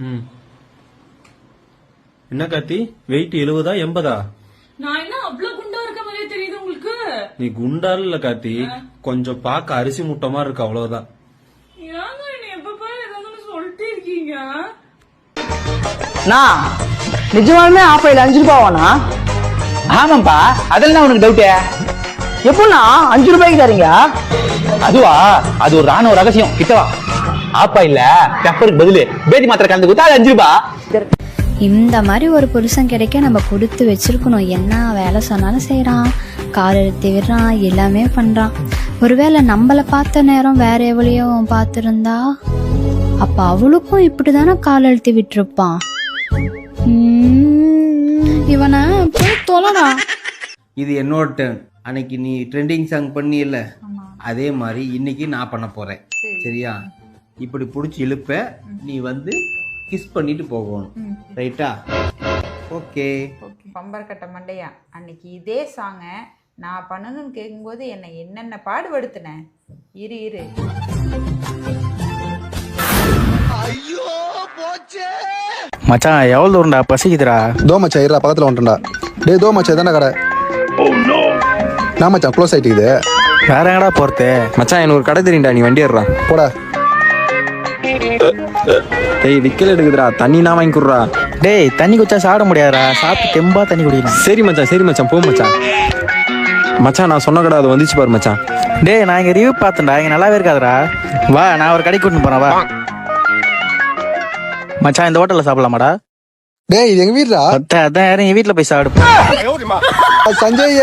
ம். என்ன கார்த்தி? வெயிட் எழுபதா எண்பதா? நான் என்ன அவ்வளவு குண்டா இருக்க மாதிரியே தெரியுது உங்களுக்கு? நீ குண்டால் இல்ல கார்த்தி. கொஞ்சம் பார்க்க அரிசி முட்டமா இருக்கு அவ்வளவுதான். ஏங்க என்ன எப்ப பாரு ஏதாவது சொல்லிட்டே இருக்கீங்க? நான் நிஜமாலுமே ஆப்பையில் அஞ்சு ரூபாவாண்ணா ஆமாப்பா அதில் தான் உனக்கு டவுட்டு எப்படிண்ணா அஞ்சு ரூபாய்க்கு தரீங்க? அதுவா அது ஒரு ராணுவ ரகசியம். கிட்டவா ஆப்பா இல்ல? பெப்பருக்கு பதிலு. பேதி மாத்திரை கலந்து கொடுத்தா அது அஞ்சு ரூபா. இந்த மாதிரி ஒரு புருஷன் கிடைக்க நம்ம கொடுத்து வச்சிருக்கணும். என்ன வேலை சொன்னாலும் செய்றான். கால் எடுத்து விடுறான். எல்லாமே பண்றான். ஒருவேளை நம்மள பார்த்த நேரம் வேற எவ்வளையும் பார்த்திருந்தா அப்ப அவளுக்கும் இப்படிதானே கால் அழுத்தி விட்டுருப்பான். உம், இவனை போய் தொலைடா இது என்னோட டேர்ன் அன்னைக்கு நீ ட்ரெண்டிங் சாங் பண்ணியில்ல? அதே மாதிரி இன்னைக்கு நான் பண்ண போறேன். சரியா? இப்படி புடிச்சு இழுப்ப நீ வந்து கிஸ் பண்ணிட்டு போகணும். ரைட்டா ஓகே பம்பரக்கட்ட மண்டையா? அன்னைக்கு இதே சாங்கை நான் பண்ணணும்னு கேட்கும்போது என்னை என்னென்ன பாடுபடுத்தினேன் இரு இரு. மச்சான் எவ்வளவு தூரம்டா? பசிக்குதுடா. தோ மச்சான் இருடா பக்கத்தில் வந்துட்டா டேய் தோ மச்சான் இதானே கடை. நான் மச்சான் க்ளோஸ் ஆயிட்டு இது வேற எங்கடா போறது? மச்சான் எனக்கு ஒரு கடை தெரியும்டா நீ வண்டி ஏறுறா போடா. டேய் விக்கல் எடுக்குதுடா. தண்ணி நான் வாங்கி குடுறா. டேய் தண்ணி குச்சா சாப்பிட முடியாதுடா. சாப்பிட்டு தெம்பா தண்ணி குடிக்கணும் சரி மச்சான் சரி மச்சான். போ மச்சான். மச்சான் நான் சொன்ன கடை அது வந்துச்சு பாரு மச்சான். டேய் நான் இங்க ரிவ்யூ பார்த்தேன்டா. இங்க நல்லாவே இருக்காதுடா. வா நான் ஒரு கடைக்கு கூட்டிட்டு போறேன் வா. மச்சான் இந்த ஹோட்டல்ல சாப்பிடலாமாடா? டேய் இது எங்க வீடுடா? அதான் அதான் யாரும் என் வீட்டுல போய் சாப்பிடு சஞ்சய்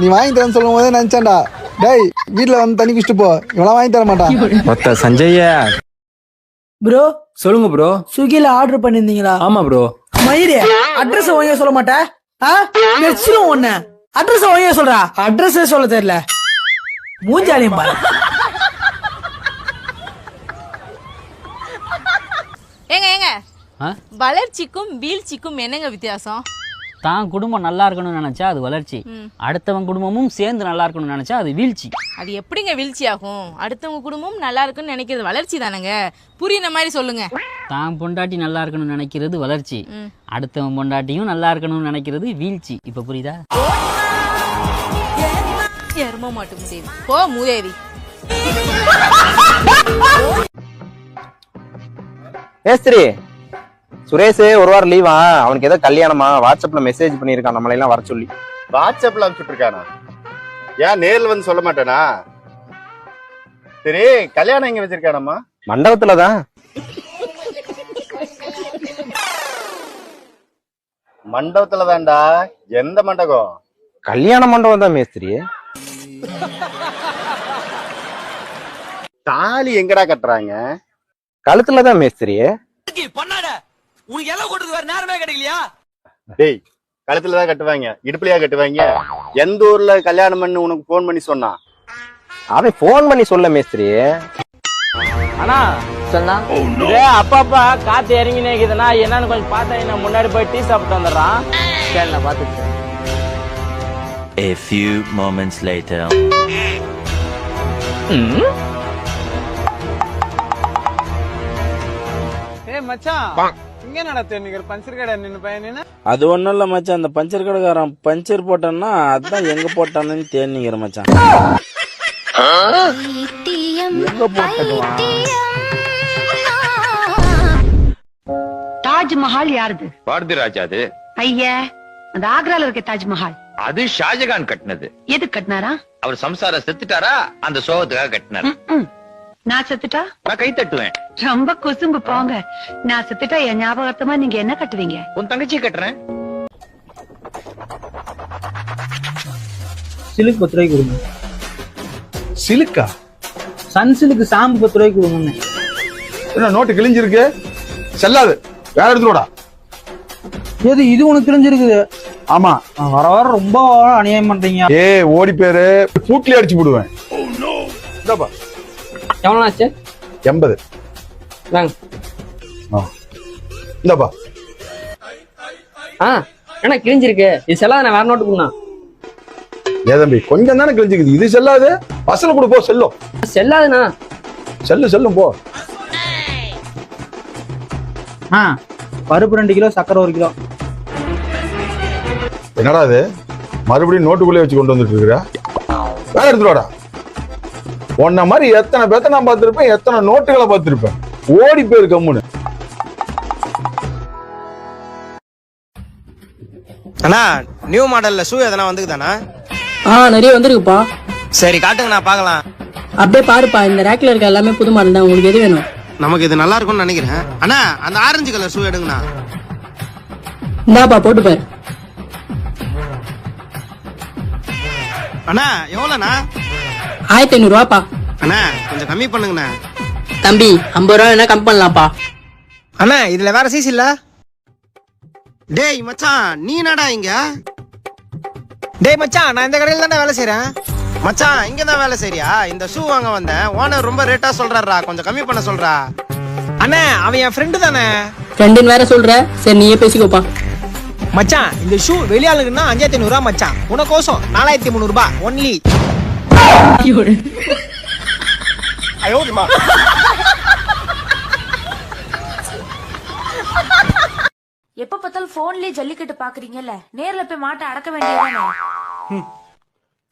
நீ வாங்கி தரேன்னு சொல்லும் போதே நினைச்சேன்டா. டேய் வீட்ல வந்து தண்ணி குடிச்சிட்டு போ. இவெல்லாம் வாங்கி தர மாட்டான் ஒத்த சஞ்சய ப்ரோ சொல்லுங்க ப்ரோ ஸ்விக்கில ஆர்டர் பண்ணிருந்தீங்களா? ஆமா ப்ரோ மயிரே அட்ரஸ் ஒழுங்கா சொல்ல மாட்டேன் ஆ? வச்சிரும் ஒண்ணு அட்ரஸ் ஒழுங்கா சொல்றா. அட்ரஸ் சொல்ல தெரியல. மூஞ்சாலியும் பாரு. ஏங்க ஏங்க. வளர்ச்சிக்கும் வீழ்ச்சிக்கும் என்னங்க வித்தியாசம்? தான் குடும்பம் நல்லா இருக்கணும்னு நினைச்சா அது வளர்ச்சி. அடுத்தவன் குடும்பமும் சேர்ந்து நல்லா இருக்கணும்னு நினைச்சா அது வீழ்ச்சி. அது எப்படிங்க வீழ்ச்சி ஆகும் அடுத்தவங்க குடும்பம் நல்லா இருக்குன்னு நினைக்கிறது வளர்ச்சி தானங்க? புரியுற மாதிரி சொல்லுங்க. தான் பொண்டாட்டி நல்லா இருக்கணும்னு நினைக்கிறது வளர்ச்சி. அடுத்தவன் பொண்டாட்டியும் நல்லா இருக்கணும்னு நினைக்கிறது வீழ்ச்சி. இப்ப புரியுதா? எரும மாட்டு முடியுது போ மூதேவி. மேஸ்திரி சுரேஷ் ஒரு வாரம் லீவா அவனுக்கு ஏதோ கல்யாணமா? வாட்ஸ்அப்ல மெசேஜ் பண்ணிருக்கான் நம்மளை எல்லாம் வர சொல்லி. வாட்ஸ்அப்ல அனுப்பிச்சுட்டு இருக்கானா ஏன் நேர்ல வந்து சொல்ல மாட்டேனா? சரி கல்யாணம் எங்க வச்சிருக்கானம்மா? மண்டபத்துல தான். மண்டபத்துல தான்டா. எந்த மண்டபம்? கல்யாண மண்டபம் தான் மேஸ்திரி. தாலி எங்கடா கட்டுறாங்க? கழுத்துல தான் மேஸ்திரி. டேய் கழுத்துல தான் கட்டுவாங்க. இடுப்புலயா கட்டுவாங்க. எந்த ஊர்ல கல்யாணம் பண்ணு உனக்கு போன் பண்ணி சொன்னான் அவன் போன் பண்ணி சொல்ல மேஸ்திரி. ஆனா சொன்னா? இதே அப்பா அப்பா காத்து இறங்கி நேக்குதுன்னா என்னன்னு கொஞ்சம் பார்த்தா என்ன முன்னாடி போய் டீ சாப்பிட்டு வந்துடுறான். சரி நான் பார்த்துக்கிறேன். A few moments later. ஏய் மச்சான். இங்க நடத்து நீங்க? பஞ்சர் கடை நின்னு பையன் அது ஒண்ணும் இல்ல மச்சான். அந்த பஞ்சர் கடைக்காரன் பஞ்சர் போட்டான்னா அதான் எங்க போட்டானு தேடிக்கிற மச்சான். எங்க தாஜ்மஹால் யாருது? பாரதி ராஜா அது. ஐயா அந்த ஆக்ரால இருக்க தாஜ்மஹால். அது ஷாஜகான் கட்டினது. எது கட்டினாரா? அவர் சம்சாரம் செத்துட்டாரா? அந்த சோகத்துக்காக கட்டினார். நான் செத்துட்டா? நான் கை தட்டுவேன். ரொம்ப குசும்பு போங்க. நான் செத்துட்டா என் ஞாபகத்தமா நீங்க என்ன கட்டுவீங்க? உன் தங்கச்சி கட்டுறேன். சிலுக்கு பத்து ரூபாய்க்கு கொடுங்க. சிலுக்கா? சன் சிலுக்கு சாம்பு பத்து ரூபாய்க்கு கொடுங்க என்ன நோட்டு கிழிஞ்சிருக்கு? செல்லாது. வேற எடுத்துடா எது இது உனக்கு தெரிஞ்சிருக்குது? ஆமா. வர வர ரொம்ப அநியாயம் பண்றீங்க. ஏ ஓடி பேரு. பூட்லயே அடிச்சு போடுவேன். இந்தாப்பா. எவ்வளோ ஆச்சு எண்பது வாங்க. இந்தாப்பா. ஆ என்ன கிழிஞ்சிருக்கு? இது செல்லாத நான் வேற நோட்டு கொடுங்க ஏ தம்பி கொஞ்சம் தானே கிழிஞ்சிக்குது. இது செல்லாது. பசல கொடு போ செல்லும் செல்லாதுண்ணா. செல்லு செல்லும் போ. ஆ பருப்பு ரெண்டு கிலோ சக்கரை ஒரு கிலோ. என்னடா அது மறுபடியும் நோட்டுக்குள்ளே வச்சு கொண்டு வந்துட்டு இருக்கிற? வேற எடுத்துட்டு வாடா. உன்ன மாதிரி எத்தனை பேத்த நான் பார்த்திருப்பேன் எத்தனை நோட்டுகளை பார்த்திருப்பேன். ஓடி போயிரு கம்முன்னு அண்ணா நியூ மாடல்ல ஷூ எதனா வந்துக்குதாண்ணா? ஆ நிறைய வந்திருக்குப்பா. சரி காட்டுங்கண்ணா பார்க்கலாம். அப்படியே பாருப்பா இந்த ரேக்ல இருக்க எல்லாமே புது மாடல் தான். உங்களுக்கு எது வேணும்? நமக்கு இது நல்லா இருக்கும்னு நினைக்கிறேன். அண்ணா அந்த ஆரஞ்சு கலர் ஷூ எடுங்கண்ணா. இந்தாப்பா போட்டு பாரு. அண்ணா எவ்வளோண்ணா? ஆயிரத்தி ஐநூறு ரூபாப்பா அண்ணா கொஞ்சம் கம்மி பண்ணுங்கண்ணா. தம்பி ஐம்பது ரூபா வேணா கம்மி பண்ணலாம்ப்பா. அண்ணா இதுல வேற சைஸ் இல்ல. டேய் மச்சான் நீ என்னடா இங்க? டேய் மச்சான் நான் இந்த கடையில தானே வேலை செய்றேன். மச்சான் இங்க தான் வேலை செய்றியா? இந்த ஷூ வாங்க வந்தேன். ஓனர் ரொம்ப ரேட்டா சொல்றாரா கொஞ்சம் கம்மி பண்ண சொல்றா. அண்ணா அவன் என் ஃப்ரெண்டு தானே. ரெண்டுன்னு வேற சொல்ற. சரி நீயே பேசிக்கோப்பா. மச்சான் இந்த ஷூ வெளியாளுக்குன்னா அஞ்சாயிரத்தி ஐநூறு ரூபா மச்சான். உனக்கோசம் நாலாயிரத்தி முந்நூறு ரூபாய் ஒன்லி எப்ப பார்த்தாலும் போன்லயே ஜல்லிக்கட்டு பாக்குறீங்கல்ல நேர்ல போய் மாட்டை அடக்க வேண்டியதானே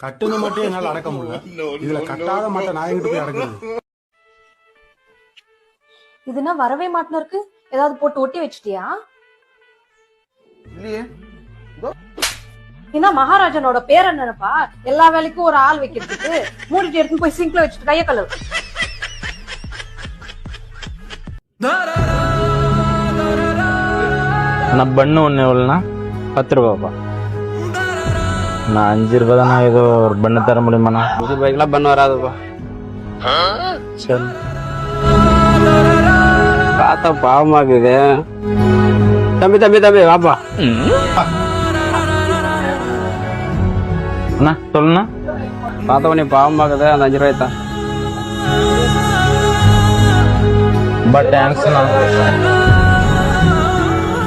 கட்டுன மட்டும் என்னால அடக்க முடியல. இதுல கட்டாத மாட்ட நான் எங்கிட்டு போய் அடக்குறது? இதுனா வரவே மாட்டின இருக்கு ஏதாவது போட்டு ஒட்டி வச்சிட்டியா? இல்லையே. ஏன்னா மகாராஜனோட பேர் என்னப்பா? எல்லா வேலைக்கும் ஒரு ஆள் வைக்கிறதுக்கு. மூடிட்டு எடுத்து போய் சிங்க்ல வச்சுட்டு கைய கழுவு. நான் பண்ணு ஒன்று எவ்வளோண்ணா பத்து ரூபாப்பா நான் அஞ்சு ரூபா தானே ஏதோ ஒரு பண்ணு தர முடியுமாண்ணா? அஞ்சு ரூபாய்க்குலாம் பண்ணு வராதுப்பா. சரி. பார்த்தா பாவமாக்குது தம்பி தம்பி தம்பி வாப்பா. அண்ணா சொல்லுண்ணா. பார்த்த உடனே பாவமாக்குது அந்த அஞ்சு ரூபாய் தான். ரொம்ப தேங்க்ஸ்ண்ணா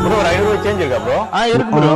ப்ரோ ஒரு ஐநூறு சேஞ்ச் இருக்கா ப்ரோ ஆ இருக்கு ப்ரோ